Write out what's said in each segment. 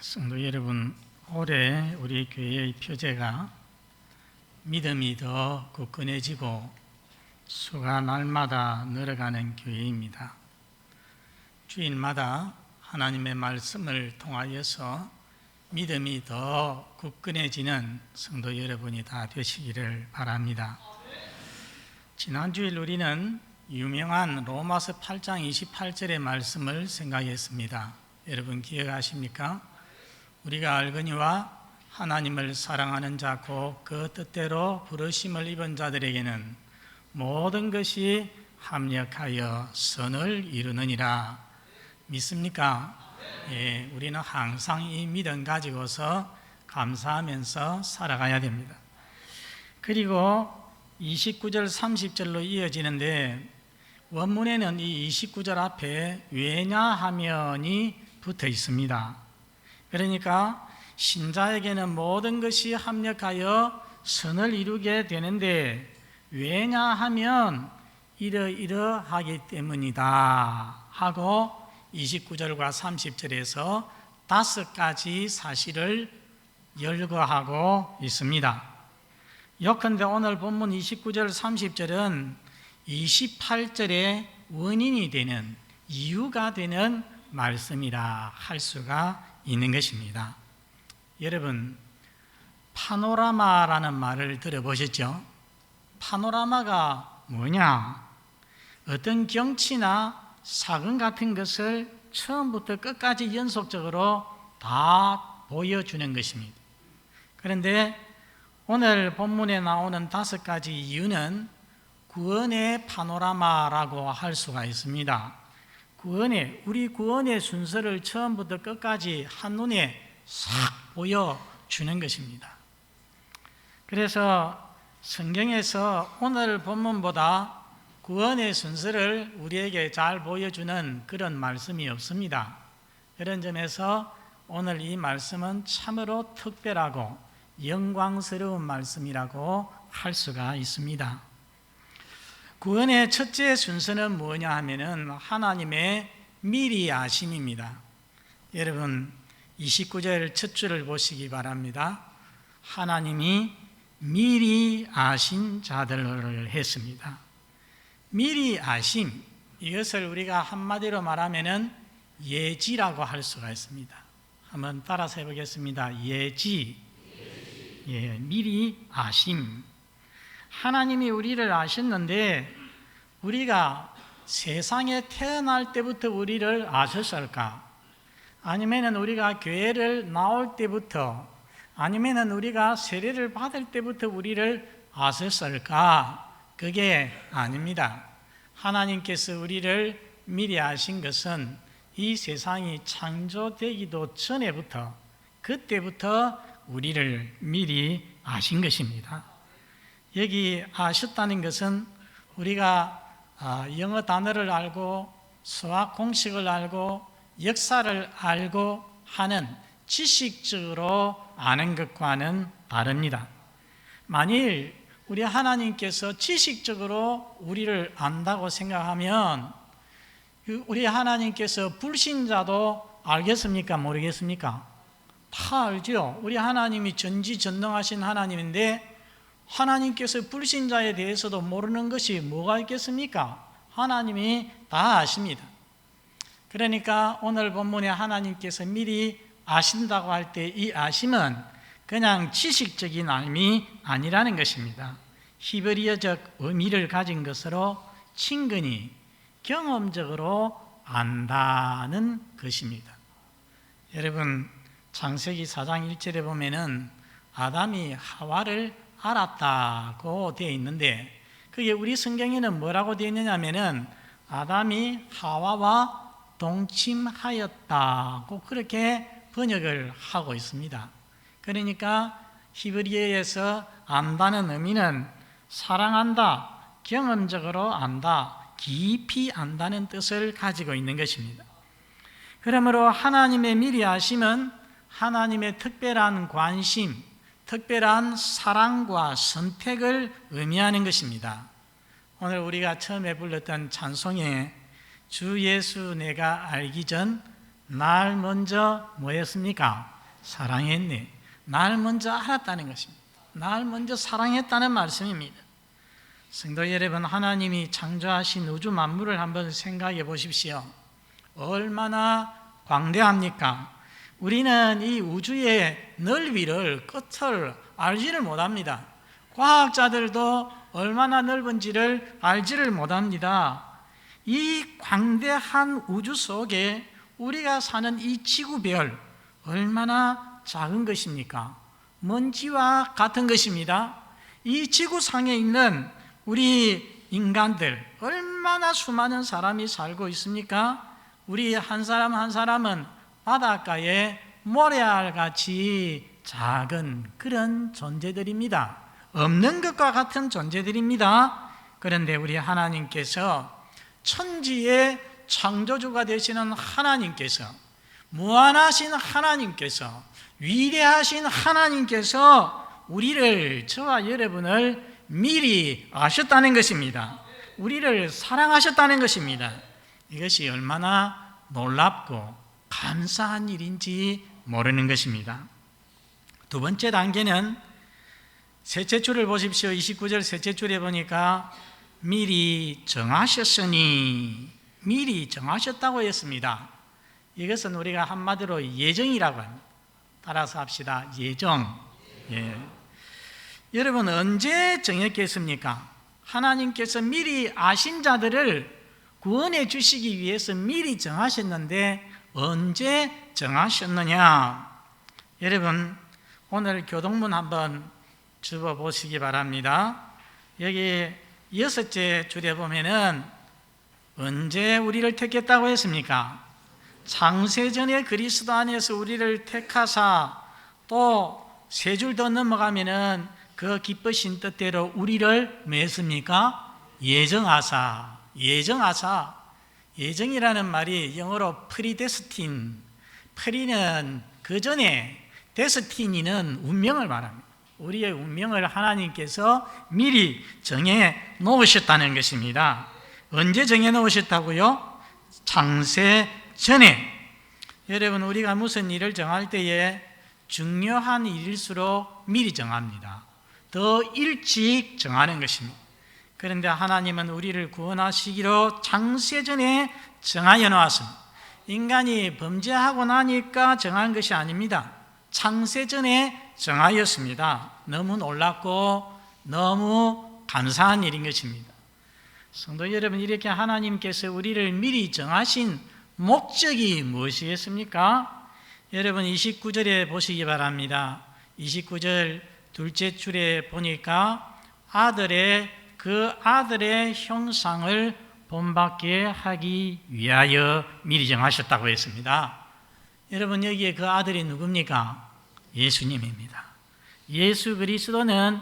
성도 여러분, 올해 우리 교회의 표제가 믿음이 더 굳건해지고 수가 날마다 늘어가는 교회입니다. 주일마다 하나님의 말씀을 통하여서 믿음이 더 굳건해지는 성도 여러분이 다 되시기를 바랍니다. 지난주일 우리는 유명한 로마서 8장 28절의 말씀을 생각했습니다. 여러분 기억하십니까? 우리가 알거니와 하나님을 사랑하는 자곧그 뜻대로 부르심을 입은 자들에게는 모든 것이 합력하여 선을 이루느니라. 믿습니까? 예, 우리는 항상 이 믿음 가지고서 감사하면서 살아가야 됩니다. 그리고 29절 30절로 이어지는데 원문에는 이 29절 앞에 왜냐하면이 붙어 있습니다. 그러니까 신자에게는 모든 것이 합력하여 선을 이루게 되는데 왜냐하면 이러이러하기 때문이다 하고 29절과 30절에서 다섯 가지 사실을 열거하고 있습니다. 요컨대 오늘 본문 29절 30절은 28절의 원인이 되는 이유가 되는 말씀이라 할 수가 있는 것입니다. 여러분, 파노라마라는 말을 들어보셨죠? 파노라마가 뭐냐? 어떤 경치나 사건 같은 것을 처음부터 끝까지 연속적으로 다 보여주는 것입니다. 그런데 오늘 본문에 나오는 다섯 가지 이유는 구원의 파노라마라고 할 수가 있습니다. 구원의 우리 구원의 순서를 처음부터 끝까지 한눈에 싹 보여 주는 것입니다. 그래서 성경에서 오늘 본문보다 구원의 순서를 우리에게 잘 보여주는 그런 말씀이 없습니다. 그런 점에서 오늘 이 말씀은 참으로 특별하고 영광스러운 말씀이라고 할 수가 있습니다. 구원의 첫째 순서는 뭐냐 하면은 하나님의 미리 아심입니다. 여러분 29절 첫 줄을 보시기 바랍니다. 하나님이 미리 아신 자들을 했습니다. 미리 아심 이것을 우리가 한마디로 말하면은 예지라고 할 수가 있습니다. 한번 따라서 해보겠습니다. 예지, 예, 미리 아심. 하나님이 우리를 아셨는데 우리가 세상에 태어날 때부터 우리를 아셨을까? 아니면은 우리가 교회를 나올 때부터 아니면은 우리가 세례를 받을 때부터 우리를 아셨을까? 그게 아닙니다. 하나님께서 우리를 미리 아신 것은 이 세상이 창조되기도 전에부터 그때부터 우리를 미리 아신 것입니다. 여기 아셨다는 것은 우리가 영어 단어를 알고 수학 공식을 알고 역사를 알고 하는 지식적으로 아는 것과는 다릅니다. 만일 우리 하나님께서 지식적으로 우리를 안다고 생각하면 우리 하나님께서 불신자도 알겠습니까? 모르겠습니까? 다 알죠. 우리 하나님이 전지전능하신 하나님인데 하나님께서 불신자에 대해서도 모르는 것이 뭐가 있겠습니까? 하나님이 다 아십니다. 그러니까 오늘 본문에 하나님께서 미리 아신다고 할 때 이 아심은 그냥 지식적인 알미 아니라는 것입니다. 히브리어적 의미를 가진 것으로 친근히 경험적으로 안다는 것입니다. 여러분 창세기 4장 1절에 보면은 아담이 하와를 알았다고 되어 있는데 그게 우리 성경에는 뭐라고 되어 있느냐면은 아담이 하와와 동침하였다고 그렇게 번역을 하고 있습니다. 그러니까 히브리어에서 안다는 의미는 사랑한다, 경험적으로 안다, 깊이 안다는 뜻을 가지고 있는 것입니다. 그러므로 하나님의 미리 아심은 하나님의 특별한 관심, 특별한 사랑과 선택을 의미하는 것입니다. 오늘 우리가 처음에 불렀던 찬송에 주 예수 내가 알기 전 날 먼저 뭐였습니까? 사랑했네. 날 먼저 알았다는 것입니다. 날 먼저 사랑했다는 말씀입니다. 성도 여러분, 하나님이 창조하신 우주 만물을 한번 생각해 보십시오. 얼마나 광대합니까? 우리는 이 우주의 넓이를, 끝을 알지를 못합니다. 과학자들도 얼마나 넓은지를 알지를 못합니다. 이 광대한 우주 속에 우리가 사는 이 지구별 얼마나 작은 것입니까? 먼지와 같은 것입니다. 이 지구상에 있는 우리 인간들 얼마나 수많은 사람이 살고 있습니까? 우리 한 사람 한 사람은 바닷가에 모래알 같이 작은 그런 존재들입니다. 없는 것과 같은 존재들입니다. 그런데 우리 하나님께서 천지의 창조주가 되시는 하나님께서 무한하신 하나님께서 위대하신 하나님께서 우리를 저와 여러분을 미리 아셨다는 것입니다. 우리를 사랑하셨다는 것입니다. 이것이 얼마나 놀랍고 감사한 일인지 모르는 것입니다. 두 번째 단계는 셋째 줄을 보십시오. 29절 셋째 줄에 보니까 미리 정하셨으니 미리 정하셨다고 했습니다. 이것은 우리가 한마디로 예정이라고 합니다. 따라서 합시다. 예정. 예. 여러분 언제 정했겠습니까? 하나님께서 미리 아신 자들을 구원해 주시기 위해서 미리 정하셨는데 언제 정하셨느냐? 여러분 오늘 교동문 한번 접어 보시기 바랍니다. 여기 여섯째 줄에 보면은 언제 우리를 택했다고 했습니까? 창세전에 그리스도 안에서 우리를 택하사 또 세 줄 더 넘어가면은 그 기쁘신 뜻대로 우리를 맺습니까? 예정하사 예정하사 예정이라는 말이 영어로 프리데스틴 프리는 그 전에 데스티니는 운명을 말합니다. 우리의 운명을 하나님께서 미리 정해 놓으셨다는 것입니다. 언제 정해 놓으셨다고요? 창세 전에. 여러분, 우리가 무슨 일을 정할 때에 중요한 일일수록 미리 정합니다. 더 일찍 정하는 것입니다. 그런데 하나님은 우리를 구원하시기로 창세 전에 정하여 놓았습니다. 인간이 범죄하고 나니까 정한 것이 아닙니다. 창세 전에 정하였습니다. 너무 놀랍고 너무 감사한 일인 것입니다. 성도 여러분, 이렇게 하나님께서 우리를 미리 정하신 목적이 무엇이겠습니까? 여러분 29절에 보시기 바랍니다. 29절 둘째 줄에 보니까 아들의 그 아들의 형상을 본받게 하기 위하여 미리 정하셨다고 했습니다. 여러분 여기에 그 아들이 누굽니까? 예수님입니다. 예수 그리스도는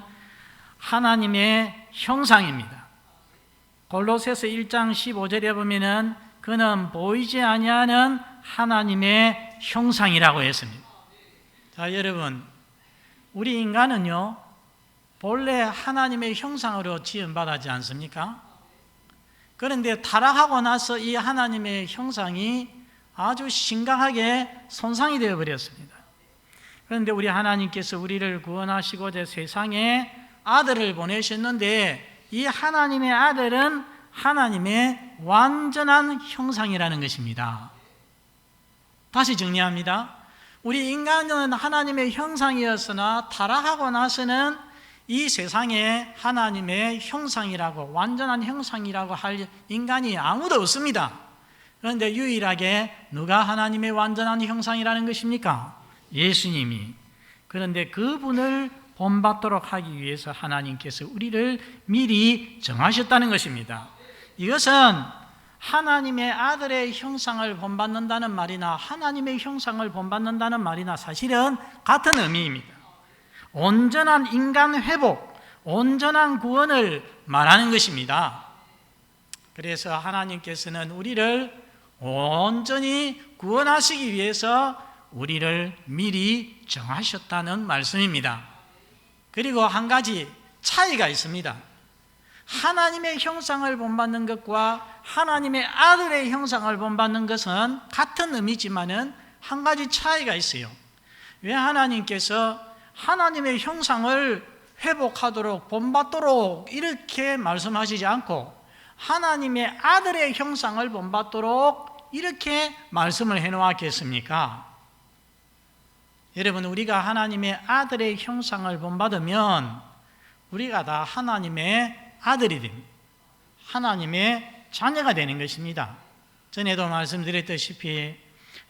하나님의 형상입니다. 골로새서 1장 15절에 보면은 그는 보이지 아니하는 하나님의 형상이라고 했습니다. 자, 여러분, 우리 인간은요, 본래 하나님의 형상으로 지음받았지 않습니까? 그런데 타락하고 나서 이 하나님의 형상이 아주 심각하게 손상이 되어 버렸습니다. 그런데 우리 하나님께서 우리를 구원하시고자 세상에 아들을 보내셨는데 이 하나님의 아들은 하나님의 완전한 형상이라는 것입니다. 다시 정리합니다. 우리 인간은 하나님의 형상이었으나 타락하고 나서는 이 세상에 하나님의 형상이라고 완전한 형상이라고 할 인간이 아무도 없습니다. 그런데 유일하게 누가 하나님의 완전한 형상이라는 것입니까? 예수님이. 그런데 그분을 본받도록 하기 위해서 하나님께서 우리를 미리 정하셨다는 것입니다. 이것은 하나님의 아들의 형상을 본받는다는 말이나 하나님의 형상을 본받는다는 말이나 사실은 같은 의미입니다. 온전한 인간 회복, 온전한 구원을 말하는 것입니다. 그래서 하나님께서는 우리를 온전히 구원하시기 위해서 우리를 미리 정하셨다는 말씀입니다. 그리고 한 가지 차이가 있습니다. 하나님의 형상을 본받는 것과 하나님의 아들의 형상을 본받는 것은 같은 의미지만은 한 가지 차이가 있어요. 왜 하나님께서 하나님의 형상을 회복하도록 본받도록 이렇게 말씀하시지 않고 하나님의 아들의 형상을 본받도록 이렇게 말씀을 해 놓았겠습니까? 여러분 우리가 하나님의 아들의 형상을 본받으면 우리가 다 하나님의 아들이 됩니다. 하나님의 자녀가 되는 것입니다. 전에도 말씀드렸다시피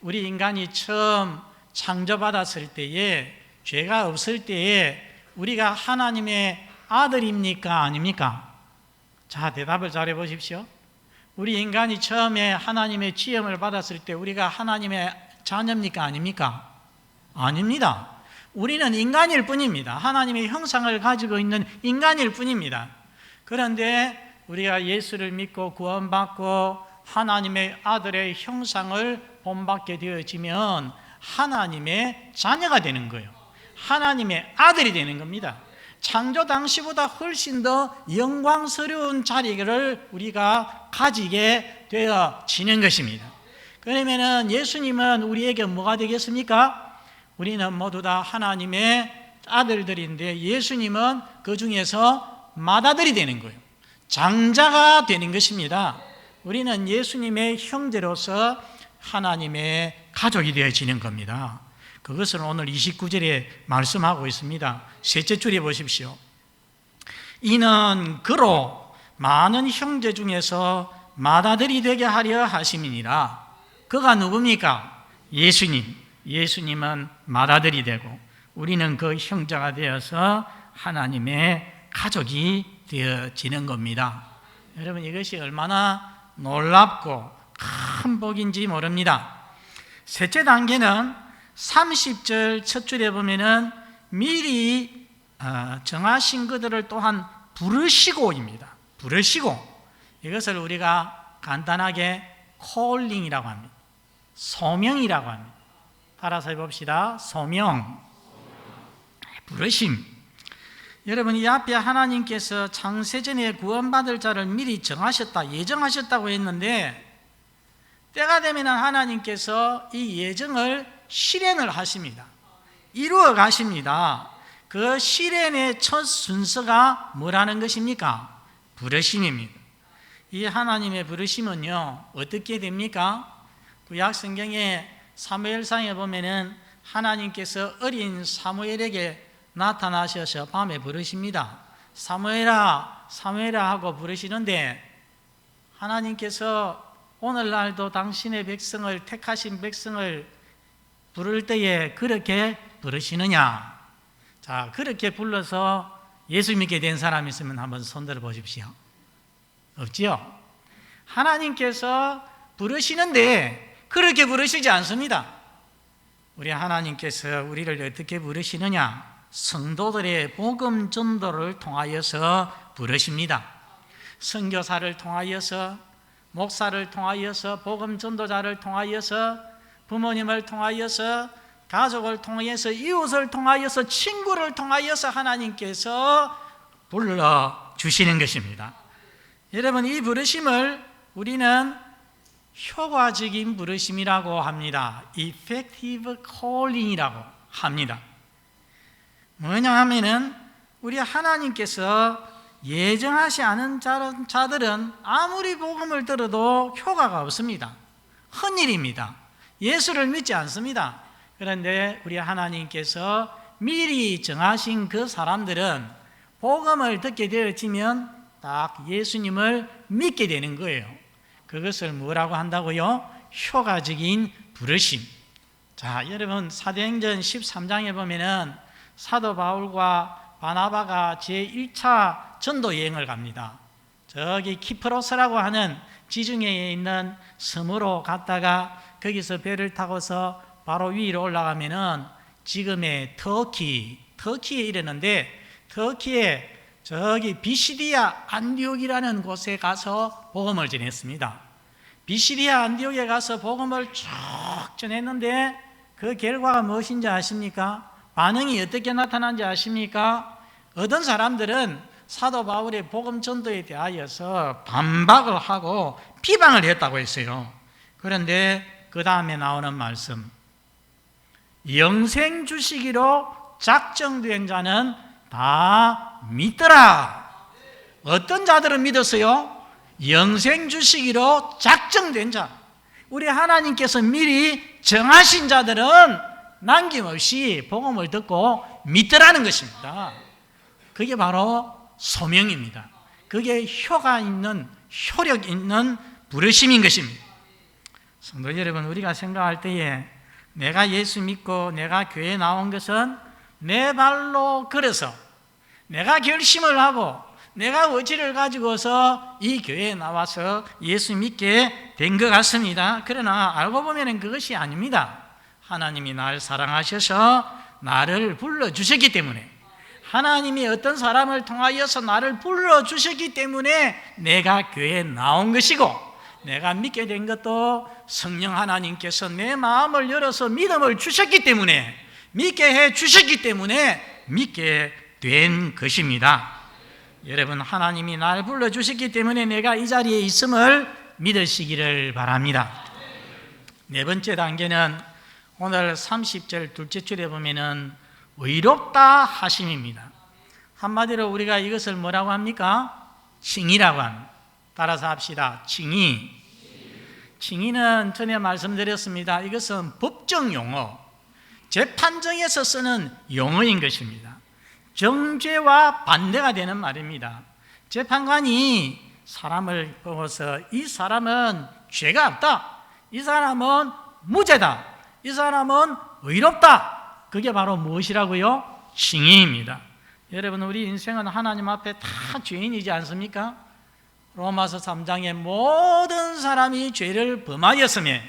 우리 인간이 처음 창조받았을 때에 죄가 없을 때에 우리가 하나님의 아들입니까 아닙니까? 자 대답을 잘 해 보십시오. 우리 인간이 처음에 하나님의 지음을 받았을 때 우리가 하나님의 자녀입니까 아닙니까? 아닙니다. 우리는 인간일 뿐입니다. 하나님의 형상을 가지고 있는 인간일 뿐입니다. 그런데 우리가 예수를 믿고 구원받고 하나님의 아들의 형상을 본받게 되어지면 하나님의 자녀가 되는 거예요. 하나님의 아들이 되는 겁니다. 창조 당시보다 훨씬 더 영광스러운 자리를 우리가 가지게 되어지는 것입니다. 그러면은 예수님은 우리에게 뭐가 되겠습니까? 우리는 모두 다 하나님의 아들들인데 예수님은 그 중에서 맏아들이 되는 거예요. 장자가 되는 것입니다. 우리는 예수님의 형제로서 하나님의 가족이 되어지는 겁니다. 그것을 오늘 29절에 말씀하고 있습니다. 셋째 줄에 보십시오. 이는 그로 많은 형제 중에서 맏아들이 되게 하려 하심이니라. 그가 누굽니까? 예수님. 예수님은 맏아들이 되고 우리는 그 형제가 되어서 하나님의 가족이 되어지는 겁니다. 여러분 이것이 얼마나 놀랍고 큰 복인지 모릅니다. 셋째 단계는 30절 첫 줄에 보면은 미리 어, 정하신 그들을 또한 부르시고입니다. 부르시고 이것을 우리가 간단하게 콜링이라고 합니다. 소명이라고 합니다. 따라서 해봅시다. 소명, 부르심. 여러분 이 앞에 하나님께서 창세전에 구원받을 자를 미리 정하셨다, 예정하셨다고 했는데 때가 되면 하나님께서 이 예정을 실행을 하십니다. 이루어 가십니다. 그 실행의 첫 순서가 뭐라는 것입니까? 부르심입니다. 이 하나님의 부르심은요, 어떻게 됩니까? 구약 성경에 사무엘상에 보면은 하나님께서 어린 사무엘에게 나타나셔서 밤에 부르십니다. 사무엘아, 사무엘아 하고 부르시는데 하나님께서 오늘날도 당신의 백성을 택하신 백성을 부를 때에 그렇게 부르시느냐? 자, 그렇게 불러서 예수 믿게 된 사람 있으면 한번 손들어 보십시오. 없지요? 하나님께서 부르시는데 그렇게 부르시지 않습니다. 우리 하나님께서 우리를 어떻게 부르시느냐? 성도들의 복음 전도를 통하여서 부르십니다. 선교사를 통하여서 목사를 통하여서 복음 전도자를 통하여서 부모님을 통하여서 가족을 통하여서 이웃을 통하여서 친구를 통하여서 하나님께서 불러 주시는 것입니다. 여러분 이 부르심을 우리는 효과적인 부르심이라고 합니다. effective calling이라고 합니다. 뭐냐 하면은 우리 하나님께서 예정하지 않은 자들은 아무리 복음을 들어도 효과가 없습니다. 헌일입니다. 예수를 믿지 않습니다. 그런데 우리 하나님께서 미리 정하신 그 사람들은 복음을 듣게 되어지면 딱 예수님을 믿게 되는 거예요. 그것을 뭐라고 한다고요? 효과적인 부르심. 자, 여러분 사도행전 13장에 보면은 사도 바울과 바나바가 제1차 전도 여행을 갑니다. 저기 키프로스라고 하는 지중해에 있는 섬으로 갔다가 거기서 배를 타고서 바로 위로 올라가면은 지금의 터키, 터키에 이르는데 터키에 저기 비시디아 안디옥이라는 곳에 가서 복음을 전했습니다. 비시디아 안디옥에 가서 복음을 쭉 전했는데 그 결과가 무엇인지 아십니까? 반응이 어떻게 나타난지 아십니까? 어떤 사람들은 사도 바울의 복음 전도에 대하여서 반박을 하고 비방을 했다고 했어요. 그런데 그 다음에 나오는 말씀. 영생 주시기로 작정된 자는 다 믿더라. 어떤 자들은 믿었어요? 영생 주시기로 작정된 자. 우리 하나님께서 미리 정하신 자들은 남김없이 복음을 듣고 믿더라는 것입니다. 그게 바로 소명입니다. 그게 효가 있는, 효력 있는 부르심인 것입니다. 성도 여러분, 우리가 생각할 때에 내가 예수 믿고 내가 교회에 나온 것은 내 발로 걸어서 내가 결심을 하고 내가 의지를 가지고서 이 교회에 나와서 예수 믿게 된 것 같습니다. 그러나 알고 보면 그것이 아닙니다. 하나님이 나를 사랑하셔서 나를 불러주셨기 때문에 하나님이 어떤 사람을 통하여서 나를 불러 주셨기 때문에 내가 교회에 나온 것이고 내가 믿게 된 것도 성령 하나님께서 내 마음을 열어서 믿음을 주셨기 때문에 믿게 해 주셨기 때문에 믿게 된 것입니다. 여러분 하나님이 날 불러 주셨기 때문에 내가 이 자리에 있음을 믿으시기를 바랍니다. 네 번째 단계는 오늘 30절 둘째 줄에 보면은 의롭다 하심입니다. 한마디로 우리가 이것을 뭐라고 합니까? 칭이라고 합니다. 따라서 합시다. 칭의. 칭의는 전에 말씀드렸습니다. 이것은 법정 용어, 재판정에서 쓰는 용어인 것입니다. 정죄와 반대가 되는 말입니다. 재판관이 사람을 보고서 이 사람은 죄가 없다. 이 사람은 무죄다. 이 사람은 의롭다. 그게 바로 무엇이라고요? 칭의입니다. 여러분 우리 인생은 하나님 앞에 다 죄인이지 않습니까? 로마서 3장에 모든 사람이 죄를 범하였으며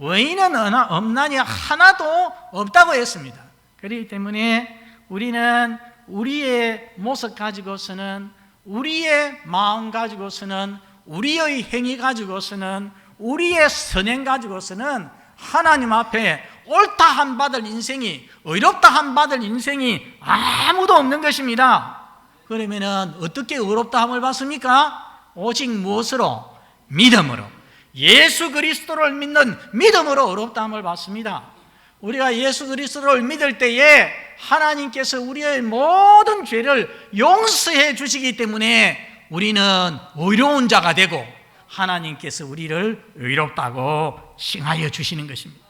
의인은 없나니 하나도 없다고 했습니다. 그렇기 때문에 우리는 우리의 모습 가지고서는 우리의 마음 가지고서는 우리의 행위 가지고서는 우리의 선행 가지고서는 하나님 앞에 옳다 한 받을 인생이 의롭다 한 받을 인생이 아무도 없는 것입니다. 그러면은 어떻게 의롭다 함을 받습니까? 오직 무엇으로? 믿음으로. 예수 그리스도를 믿는 믿음으로 의롭다 함을 받습니다. 우리가 예수 그리스도를 믿을 때에 하나님께서 우리의 모든 죄를 용서해 주시기 때문에 우리는 의로운 자가 되고 하나님께서 우리를 의롭다고 칭하여 주시는 것입니다.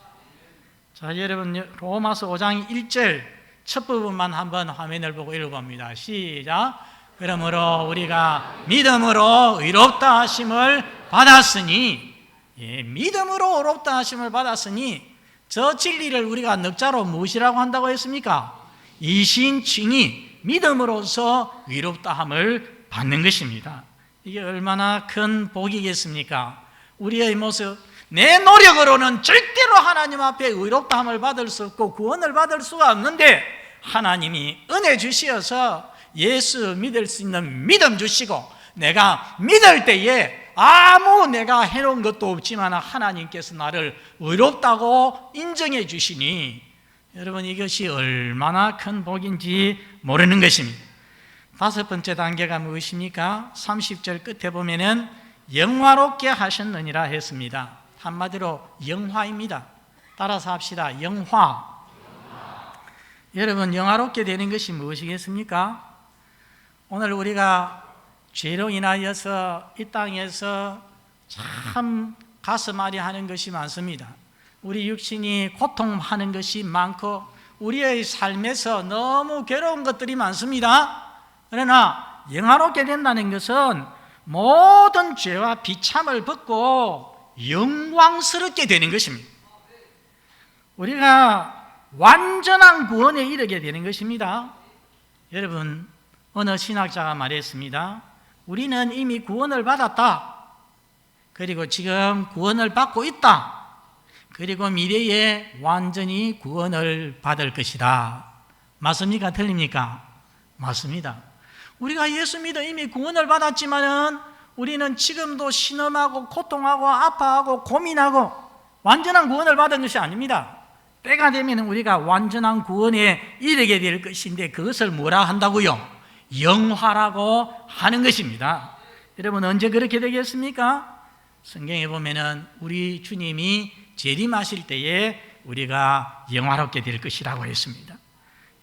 자, 여러분 로마서 5장 1절 첫 부분만 한번 화면을 보고 읽어봅니다. 시작. 그러므로 우리가 믿음으로 의롭다 하심을 받았으니 예, 믿음으로 의롭다 하심을 받았으니 저 진리를 우리가 넉자로 무엇이라고 한다고 했습니까? 이신칭이 믿음으로서 의롭다함을 받는 것입니다. 이게 얼마나 큰 복이겠습니까? 우리의 모습, 내 노력으로는 절대로 하나님 앞에 의롭다함을 받을 수 없고 구원을 받을 수가 없는데 하나님이 은혜 주시어서 예수 믿을 수 있는 믿음 주시고 내가 믿을 때에 아무 내가 해놓은 것도 없지만 하나님께서 나를 의롭다고 인정해 주시니 여러분 이것이 얼마나 큰 복인지 모르는 것입니다. 다섯 번째 단계가 무엇입니까? 30절 끝에 보면은 영화롭게 하셨느니라 했습니다. 한마디로 영화입니다. 따라서 합시다. 영화. 여러분 영화롭게 되는 것이 무엇이겠습니까? 오늘 우리가 죄로 인하여서 이 땅에서 참 가슴 아리 하는 것이 많습니다. 우리 육신이 고통하는 것이 많고 우리의 삶에서 너무 괴로운 것들이 많습니다. 그러나 영화롭게 된다는 것은 모든 죄와 비참을 벗고 영광스럽게 되는 것입니다. 우리가 완전한 구원에 이르게 되는 것입니다. 여러분, 어느 신학자가 말했습니다. 우리는 이미 구원을 받았다. 그리고 지금 구원을 받고 있다. 그리고 미래에 완전히 구원을 받을 것이다. 맞습니까? 틀립니까? 맞습니다. 우리가 예수 믿어 이미 구원을 받았지만은 우리는 지금도 신음하고 고통하고 아파하고 고민하고 완전한 구원을 받은 것이 아닙니다. 때가 되면 우리가 완전한 구원에 이르게 될 것인데 그것을 뭐라 한다고요? 영화라고 하는 것입니다. 여러분 언제 그렇게 되겠습니까? 성경에 보면은 우리 주님이 재림하실 때에 우리가 영화롭게 될 것이라고 했습니다.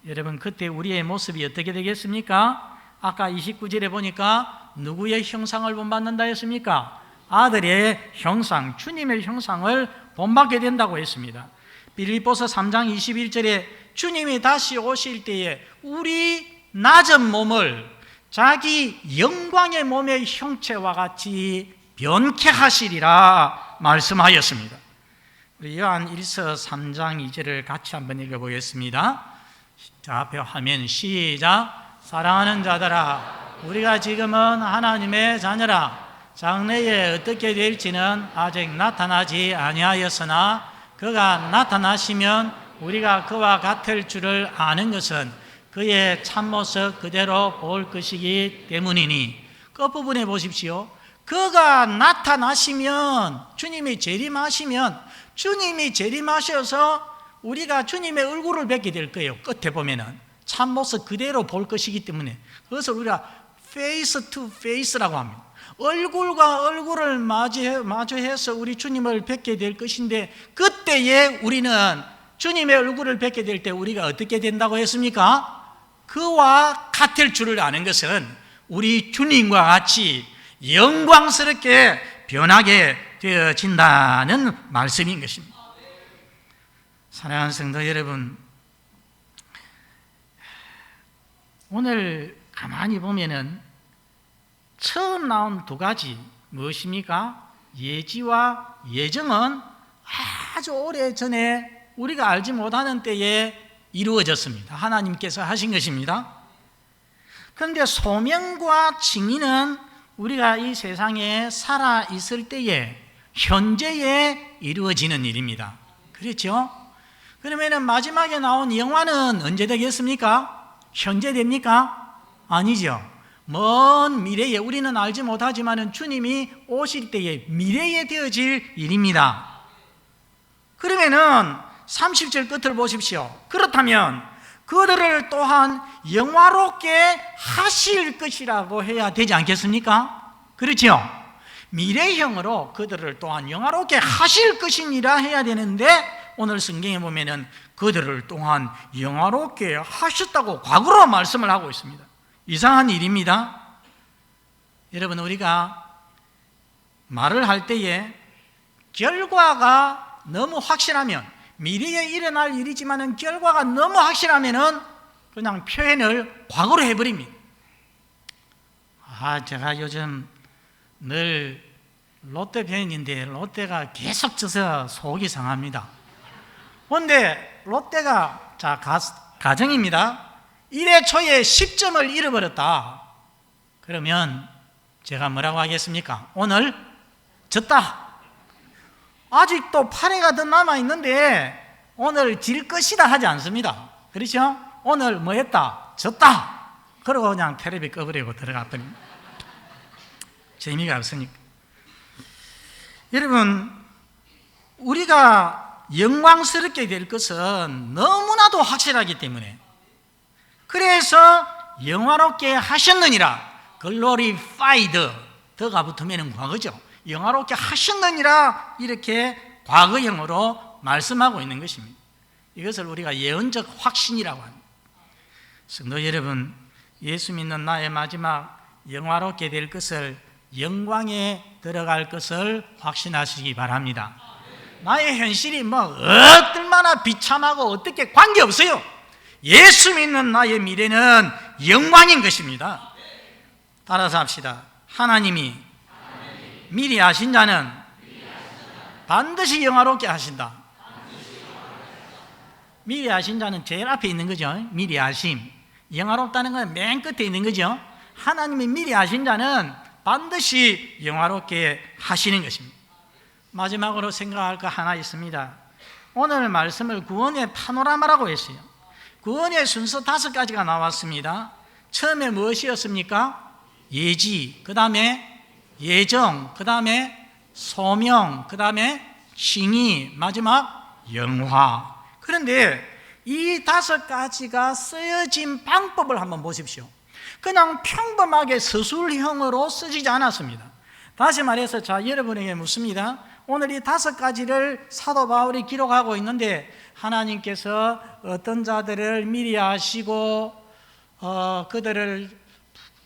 여러분 그때 우리의 모습이 어떻게 되겠습니까? 아까 29절에 보니까 누구의 형상을 본받는다 했습니까? 아들의 형상, 주님의 형상을 본받게 된다고 했습니다. 빌립보서 3장 21절에 주님이 다시 오실 때에 우리 낮은 몸을 자기 영광의 몸의 형체와 같이 변케 하시리라 말씀하였습니다. 요한 1서 3장 2절을 같이 한번 읽어보겠습니다. 자, 앞에 화면 시작. 사랑하는 자들아, 우리가 지금은 하나님의 자녀라. 장래에 어떻게 될지는 아직 나타나지 아니하였으나 그가 나타나시면 우리가 그와 같을 줄을 아는 것은 그의 참모습 그대로 볼 것이기 때문이니 끝부분에 보십시오. 그가 나타나시면 주님이 재림하시면 주님이 재림하셔서 우리가 주님의 얼굴을 뵙게 될 거예요. 끝에 보면은 참모습 그대로 볼 것이기 때문에 그것을 우리가 face to face라고 합니다. 얼굴과 얼굴을 마주해, 마주해 서 우리 주님을 뵙게 될 것인데 그때에 우리는 주님의 얼굴을 뵙게 될 때 우리가 어떻게 된다고 했습니까? 그와 같을 줄을 아는 것은 우리 주님과 같이 영광스럽게 변하게 되어진다는 말씀인 것입니다. 사랑하는 성도 여러분, 오늘 가만히 보면은 처음 나온 두 가지 무엇입니까? 예지와 예정은 아주 오래 전에 우리가 알지 못하는 때에 이루어졌습니다. 하나님께서 하신 것입니다. 그런데 소명과 징의는 우리가 이 세상에 살아 있을 때에 현재에 이루어지는 일입니다. 그렇죠? 그러면 마지막에 나온 영화는 언제 되겠습니까? 현재 됩니까? 아니죠. 먼 미래에 우리는 알지 못하지만 주님이 오실 때에 미래에 되어질 일입니다. 그러면은 30절 끝을 보십시오. 그렇다면 그들을 또한 영화롭게 하실 것이라고 해야 되지 않겠습니까? 그렇죠? 미래형으로 그들을 또한 영화롭게 하실 것이니라 해야 되는데 오늘 성경에 보면은 그들을 또한 영화롭게 하셨다고 과거로 말씀을 하고 있습니다. 이상한 일입니다. 여러분 우리가 말을 할 때에 결과가 너무 확실하면 미래에 일어날 일이지만은 결과가 너무 확실하면은 그냥 표현을 과거로 해버립니다. 아, 제가 요즘 늘 롯데 팬인데 롯데가 계속 져서 속이 상합니다. 그런데 롯데가 자 가, 가정입니다. 1회 초에 10점을 잃어버렸다. 그러면 제가 뭐라고 하겠습니까? 오늘 졌다. 아직도 8회가 더 남아 있는데 오늘 질 것이다 하지 않습니다. 그렇죠? 오늘 뭐 했다? 졌다. 그러고 그냥 테레비 꺼버리고 들어갔더니 재미가 없으니까. 여러분, 우리가 영광스럽게 될 것은 너무나도 확실하기 때문에 그래서 영화롭게 하셨느니라 글로리파이드 더가 붙으면 과거죠. 영화롭게 하셨느니라 이렇게 과거형으로 말씀하고 있는 것입니다. 이것을 우리가 예언적 확신이라고 합니다. 성도 여러분, 예수 믿는 나의 마지막 영화롭게 될 것을 영광에 들어갈 것을 확신하시기 바랍니다. 나의 현실이 뭐 얼마나 비참하고 어떻게 관계없어요. 예수 믿는 나의 미래는 영광인 것입니다. 따라서 합시다. 하나님이 미리 하신 자는 반드시 영화롭게 하신다. 미리 하신 자는 제일 앞에 있는 거죠. 미리 하심. 영화롭다는 건 맨 끝에 있는 거죠. 하나님이 미리 하신 자는 반드시 영화롭게 하시는 것입니다. 마지막으로 생각할 거 하나 있습니다. 오늘 말씀을 구원의 파노라마라고 했어요. 구원의 순서 다섯 가지가 나왔습니다. 처음에 무엇이었습니까? 예지, 그 다음에 예정, 그 다음에 소명, 그 다음에 칭의, 마지막 영화. 그런데 이 다섯 가지가 쓰여진 방법을 한번 보십시오. 그냥 평범하게 서술형으로 쓰지지 않았습니다. 다시 말해서 자 여러분에게 묻습니다. 오늘 이 다섯 가지를 사도 바울이 기록하고 있는데 하나님께서 어떤 자들을 미리 아시고 어, 그들을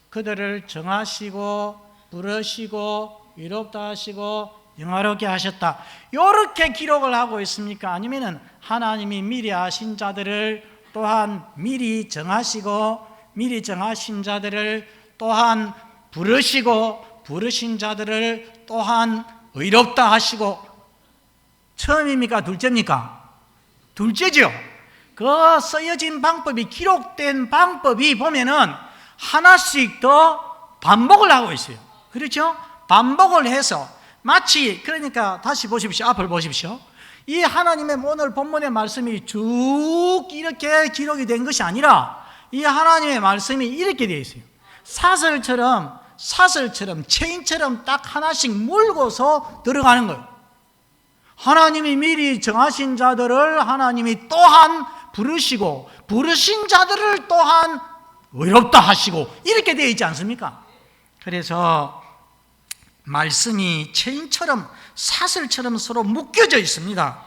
그들을 정하시고 부르시고 위롭다 하시고 영화롭게 하셨다. 이렇게 기록을 하고 있습니까? 아니면은 하나님이 미리 아신 자들을 또한 미리 정하시고 미리 정하신 자들을 또한 부르시고 부르신 자들을 또한 의롭다 하시고 처음입니까? 둘째입니까? 둘째죠. 그 쓰여진 방법이 기록된 방법이 보면은 하나씩 더 반복을 하고 있어요. 그렇죠? 반복을 해서 마치 그러니까 다시 보십시오. 앞을 보십시오. 이 하나님의 오늘 본문의 말씀이 쭉 이렇게 기록이 된 것이 아니라 이 하나님의 말씀이 이렇게 되어 있어요. 사슬처럼 사슬처럼 체인처럼 딱 하나씩 물고서 들어가는 거예요. 하나님이 미리 정하신 자들을 하나님이 또한 부르시고 부르신 자들을 또한 의롭다 하시고 이렇게 되어 있지 않습니까? 그래서 말씀이 체인처럼 사슬처럼 서로 묶여져 있습니다.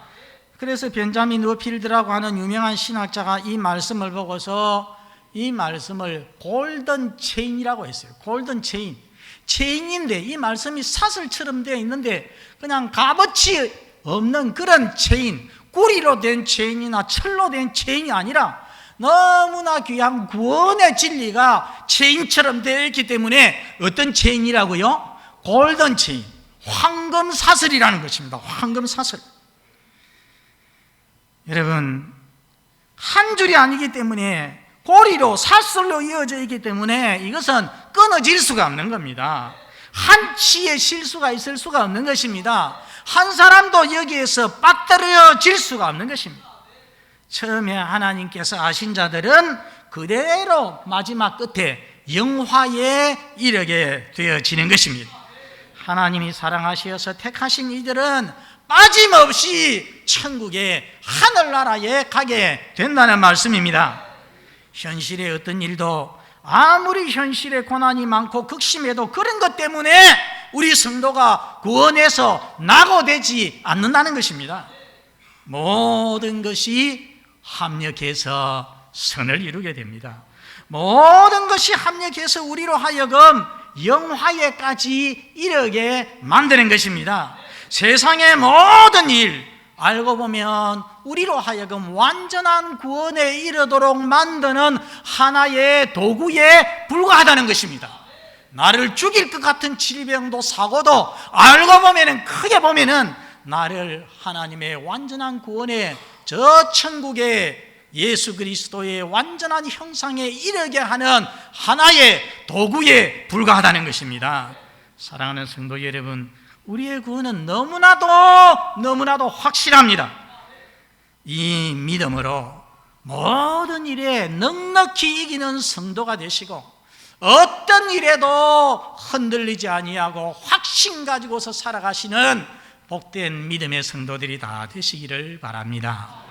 그래서 벤자민 워필드라고 하는 유명한 신학자가 이 말씀을 보고서 이 말씀을 골든 체인이라고 했어요. 골든 체인. 체인인데 이 말씀이 사슬처럼 되어 있는데 그냥 값어치 없는 그런 체인, 구리로 된 체인이나 철로 된 체인이 아니라 너무나 귀한 구원의 진리가 체인처럼 되어 있기 때문에 어떤 체인이라고요? 골든 체인, 황금 사슬이라는 것입니다. 황금 사슬. 여러분, 한 줄이 아니기 때문에 고리로 사슬로 이어져 있기 때문에 이것은 끊어질 수가 없는 겁니다. 한 치의 실수가 있을 수가 없는 것입니다. 한 사람도 여기에서 빠뜨려질 수가 없는 것입니다. 처음에 하나님께서 아신 자들은 그대로 마지막 끝에 영화에 이르게 되어지는 것입니다. 하나님이 사랑하시어서 택하신 이들은 빠짐없이 천국의 하늘나라에 가게 된다는 말씀입니다. 현실의 어떤 일도 아무리 현실의 고난이 많고 극심해도 그런 것 때문에 우리 성도가 구원에서 낙오되지 않는다는 것입니다. 모든 것이 합력해서 선을 이루게 됩니다. 모든 것이 합력해서 우리로 하여금 영화에까지 이르게 만드는 것입니다. 세상의 모든 일, 알고 보면 우리로 하여금 완전한 구원에 이르도록 만드는 하나의 도구에 불과하다는 것입니다. 나를 죽일 것 같은 질병도 사고도 알고 보면은 크게 보면은 나를 하나님의 완전한 구원에 저 천국의 예수 그리스도의 완전한 형상에 이르게 하는 하나의 도구에 불과하다는 것입니다. 사랑하는 성도 여러분, 우리의 구원은 너무나도 너무나도 확실합니다. 이 믿음으로 모든 일에 넉넉히 이기는 성도가 되시고 어떤 일에도 흔들리지 아니하고 확신 가지고서 살아가시는 복된 믿음의 성도들이 다 되시기를 바랍니다.